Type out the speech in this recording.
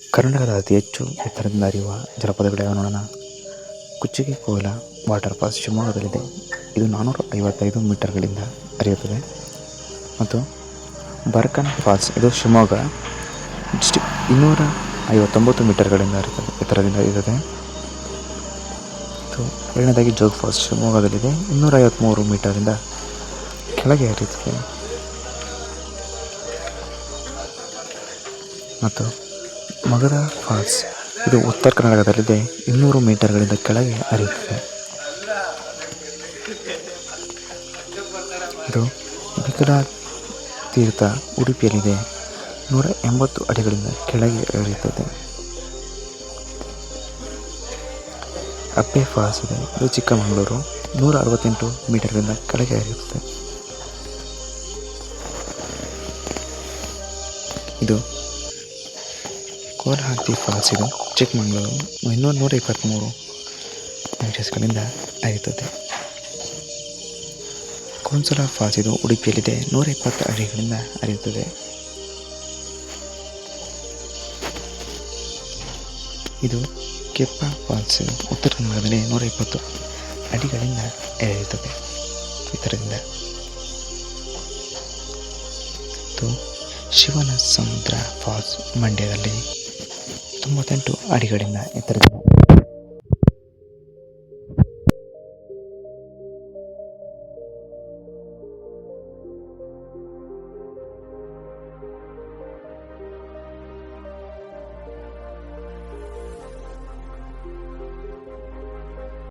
ಕರ್ನಾಟಕದ ಅತಿ ಹೆಚ್ಚು ಎತ್ತರದಿಂದ ಹರಿಯುವ ಜಲಪಾತಗಳು ನೋಡೋಣ. ಕುಚ್ಚಿಗೆ ಕೋಲ, ವಾಟರ್ ಫಾಲ್ಸ್ ಶಿವಮೊಗ್ಗದಲ್ಲಿದೆ. ಇದು ನಾನ್ನೂರ ಐವತ್ತೈದು ಮೀಟರ್ಗಳಿಂದ ಹರಿಯುತ್ತದೆ. ಮತ್ತು ಬರ್ಕನ್ ಫಾಲ್ಸ್, ಇದು ಶಿವಮೊಗ್ಗ. ಡಿಸ್ಟಿಕ್ ಇನ್ನೂರ ಐವತ್ತೊಂಬತ್ತು ಮೀಟರ್ಗಳಿಂದ ಹರಿತದೆ, ಎತ್ತರದಿಂದ ಹರಿಯುತ್ತದೆ ಮತ್ತು ಎರಡನೇದಾಗಿ ಜೋಗ್ ಫಾಲ್ಸ್ ಶಿವಮೊಗ್ಗದಲ್ಲಿದೆ ಇನ್ನೂರ ಐವತ್ತ್ಮೂರು ಮೀಟರಿಂದ ಕೆಳಗೆ ಹರಿಯುತ್ತದೆ. ಮತ್ತು ಮಗದ ಫಾಲ್ಸ್. ಇದು ಉತ್ತರ ಕರ್ನಾಟಕದಲ್ಲಿದೆ. ಇನ್ನೂರು ಮೀಟರ್ಗಳಿಂದ ಕೆಳಗೆ ಹರಿಯುತ್ತದೆ. ಇದು ಬಿಕಲ ತೀರ್ಥ ಉಡುಪಿಯಲ್ಲಿದೆ. ನೂರ ಎಂಬತ್ತು ಅಡಿಗಳಿಂದ ಕೆಳಗೆ ಹರಿಯುತ್ತದೆ. ಅಬ್ಬೆ ಫಾಲ್ಸ್ ಇದೆ. ಇದು ಚಿಕ್ಕಮಗಳೂರು. ನೂರ ಅರವತ್ತೆಂಟು ಮೀಟರ್ಗಳಿಂದ ಕೆಳಗೆ ಹರಿಯುತ್ತದೆ. ಇದು ಕೋಲಹತ್ತಿ ಫಾಲ್ಸ್ ಇದು. ಚಿಕ್ಕಮಂಗ್ಳೂರು ಇನ್ನೂರು ನೂರ ಇಪ್ಪತ್ತ್ಮೂರು ಮೀಟರ್ಸ್ಗಳಿಂದ ಹರಿಯುತ್ತದೆ ಕೋನ್ಸಲ ಫಾಲ್ಸ್ ಇದು ಉಡುಪಿಯಲ್ಲಿದೆ. ನೂರ ಇಪ್ಪತ್ತು ಅಡಿಗಳಿಂದ ಹರಿಯುತ್ತದೆ. ಇದು ಕೆಪ್ಪ ಫಾಲ್ಸ್. ಇದು ಉತ್ತರ ಕನ್ನಡದಲ್ಲಿ ನೂರ ಇಪ್ಪತ್ತು ಅಡಿಗಳಿಂದ ಎಳೆಯುತ್ತದೆ ಇದರಿಂದ ಮತ್ತು ಶಿವನ ಸಮುದ್ರ ಫಾಲ್ಸ್ ಮಂಡ್ಯದಲ್ಲಿ ತೊಂಬತ್ತೆಂಟು ಅಡಿಗಳಿಂದ ಎತ್ತರದ